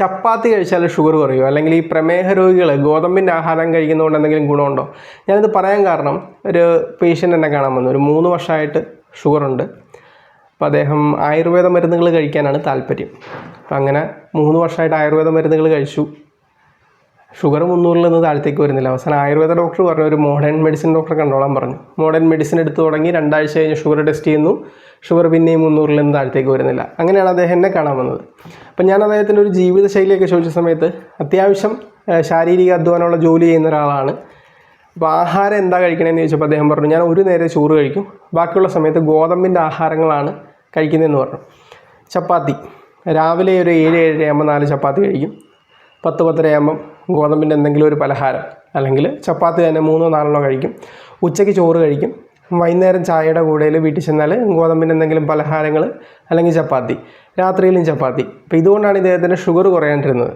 ചപ്പാത്തി കഴിച്ചാൽ ഷുഗർ കുറയോ. അല്ലെങ്കിൽ ഈ പ്രമേഹ രോഗികൾ ഗോതമ്പിന്റെ ആഹാരം കഴിക്കുന്നതുകൊണ്ട് എന്തെങ്കിലും ഗുണമുണ്ടോ? ഞാനിത് പറയാൻ കാരണം ഒരു പേഷ്യന്റ് എന്നെ കാണാൻ വന്നു. ഒരു മൂന്ന് വർഷമായിട്ട് ഷുഗറുണ്ട് അപ്പോൾ അദ്ദേഹം ആയുർവേദ മരുന്നുകൾ കഴിക്കാനാണ് താല്പര്യം. അപ്പം അങ്ങനെ മൂന്ന് വർഷമായിട്ട് ആയുർവേദ മരുന്നുകൾ കഴിച്ചു. ഷുഗർ മുന്നൂറിൽ നിന്ന് താഴത്തേക്ക് വരുന്നില്ല. അവസാനം ആയുർവേദ ഡോക്ടർ പറഞ്ഞു ഒരു മോഡേൺ മെഡിസിൻ ഡോക്ടറെ കണ്ടോളാൻ പറഞ്ഞു. മോഡേൺ മെഡിസിൻ എടുത്തു തുടങ്ങി രണ്ടാഴ്ച കഴിഞ്ഞ് ഷുഗർ ടെസ്റ്റ് ചെയ്യുന്നു. ഷുഗർ പിന്നെയും മുന്നൂറിൽ നിന്ന് താഴത്തേക്ക് വരുന്നില്ല. അങ്ങനെയാണ് അദ്ദേഹം എന്നെ കാണാൻ വന്നത്. അപ്പം ഞാൻ അദ്ദേഹത്തിന്റെ ഒരു ജീവിതശൈലിയൊക്കെ ചോദിച്ച സമയത്ത് അത്യാവശ്യം ശാരീരിക അധ്വാനമുള്ള ജോലി ചെയ്യുന്ന ഒരാളാണ്. അപ്പോൾ ആഹാരം എന്താ കഴിക്കണമെന്ന് ചോദിച്ചപ്പോൾ അദ്ദേഹം പറഞ്ഞു ഞാൻ ഒരു നേരെ ചോറ് കഴിക്കും. ബാക്കിയുള്ള സമയത്ത് ഗോതമ്പിന്റെ ആഹാരങ്ങളാണ് കഴിക്കുന്നതെന്ന് പറഞ്ഞു. ചപ്പാത്തി. രാവിലെ ഒരു ഏഴ് ഏഴര ആകുമ്പോൾ നാല് ചപ്പാത്തി കഴിക്കും. പത്ത് പത്തര ആകുമ്പം ഗോതമ്പിന്റെ എന്തെങ്കിലും ഒരു പലഹാരം. അല്ലെങ്കിൽ ചപ്പാത്തി തന്നെ മൂന്നോ നാലെണ്ണോ കഴിക്കും. ഉച്ചയ്ക്ക് ചോറ് കഴിക്കും. വൈകുന്നേരം ചായയുടെ കൂടെയിൽ വീട്ടിൽ ചെന്നാൽ ഗോതമ്പിന്റെ എന്തെങ്കിലും പലഹാരങ്ങൾ അല്ലെങ്കിൽ ചപ്പാത്തി. രാത്രിയിലും ചപ്പാത്തി. അപ്പോൾ ഇതുകൊണ്ടാണ് ഇദ്ദേഹത്തിന്റെ ഷുഗർ കുറയാണ്ടിരുന്നത്.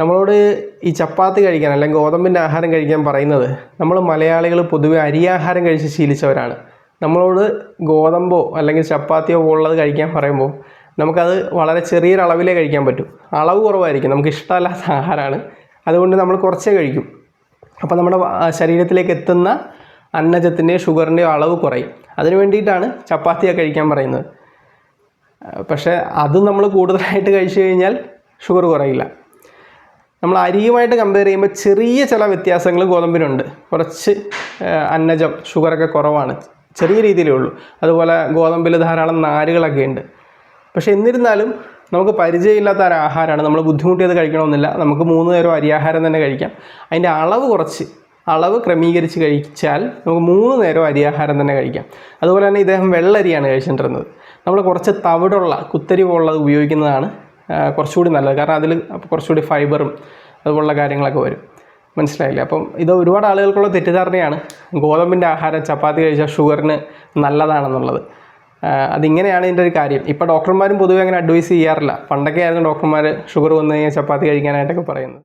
നമ്മളോട് ഈ ചപ്പാത്തി കഴിക്കാൻ അല്ലെങ്കിൽ ഗോതമ്പിന്റെ ആഹാരം കഴിക്കാൻ പറയുന്നത് നമ്മൾ മലയാളികൾ പൊതുവെ അരിയാഹാരം കഴിച്ച് ശീലിച്ചവരാണ്. നമ്മളോട് ഗോതമ്പോ അല്ലെങ്കിൽ ചപ്പാത്തിയോ ഉള്ളത് കഴിക്കാൻ പറയുമ്പോൾ നമുക്കത് വളരെ ചെറിയൊരളവിലേ കഴിക്കാൻ പറ്റും. അളവ് കുറവായിരിക്കും. നമുക്ക് ഇഷ്ടമല്ലാത്ത ആഹാരമാണ് അതുകൊണ്ട് നമ്മൾ കുറച്ചേ കഴിക്കും. അപ്പോൾ നമ്മുടെ ശരീരത്തിലേക്ക് എത്തുന്ന അന്നജത്തിന്റെയും ഷുഗറിന്റെയും അളവ് കുറയും. അതിന് വേണ്ടിയിട്ടാണ് ചപ്പാത്തിയൊക്കെ കഴിക്കാൻ പറയുന്നത്. പക്ഷേ അത് നമ്മൾ കൂടുതലായിട്ട് കഴിച്ചു കഴിഞ്ഞാൽ ഷുഗർ കുറയില്ല. നമ്മൾ അരിയുമായിട്ട് കമ്പയർ ചെയ്യുമ്പോൾ ചെറിയ ചില വ്യത്യാസങ്ങൾ ഗോതമ്പിനുണ്ട്. കുറച്ച് അന്നജം ഷുഗറൊക്കെ കുറവാണ്. ചെറിയ രീതിയിലേ ഉള്ളൂ. അതുപോലെ ഗോതമ്പിൽ ധാരാളം നാരുകളൊക്കെ ഉണ്ട്. പക്ഷേ എന്നിരുന്നാലും നമുക്ക് പരിചയമില്ലാത്ത ഒരു ആഹാരമാണ് നമ്മൾ ബുദ്ധിമുട്ടിയത് കഴിക്കണമെന്നില്ല. നമുക്ക് മൂന്ന് നേരം അരിയാഹാരം തന്നെ കഴിക്കാം. അതിന്റെ അളവ് കുറച്ച്. അളവ് ക്രമീകരിച്ച് കഴിച്ചാൽ നമുക്ക് മൂന്ന് നേരം അരിയാഹാരം തന്നെ കഴിക്കാം. അതുപോലെ തന്നെ ഇദ്ദേഹം വെള്ളരിയാണ് കഴിച്ചിട്ടിരുന്നത് നമ്മൾ കുറച്ച് തവിടുള്ള കുത്തരി പോലുള്ളത് ഉപയോഗിക്കുന്നതാണ് കുറച്ചുകൂടി നല്ലത്. കാരണം അതിൽ കുറച്ചുകൂടി ഫൈബറും അതുപോലുള്ള കാര്യങ്ങളൊക്കെ വരും. മനസ്സിലായില്ലേ? അപ്പം ഇത് ഒരുപാട് ആളുകൾക്കുള്ള തെറ്റിദ്ധാരണയാണ്. ഗോതമ്പിന്റെ ആഹാരം ചപ്പാത്തി കഴിച്ചാൽ ഷുഗറിന് നല്ലതാണെന്നുള്ളത്. അതിങ്ങനെയാണ് ഇതിന്റെ ഒരു കാര്യം. ഇപ്പോൾ ഡോക്ടർമാരും പൊതുവെ അങ്ങനെ അഡ്വൈസ് ചെയ്യാറില്ല. പണ്ടൊക്കെ ആയിരുന്നു ഡോക്ടർമാർ ഷുഗർ വന്നു കഴിഞ്ഞാൽ ചപ്പാത്തി കഴിക്കാനായിട്ടൊക്കെ പറയുന്നത്.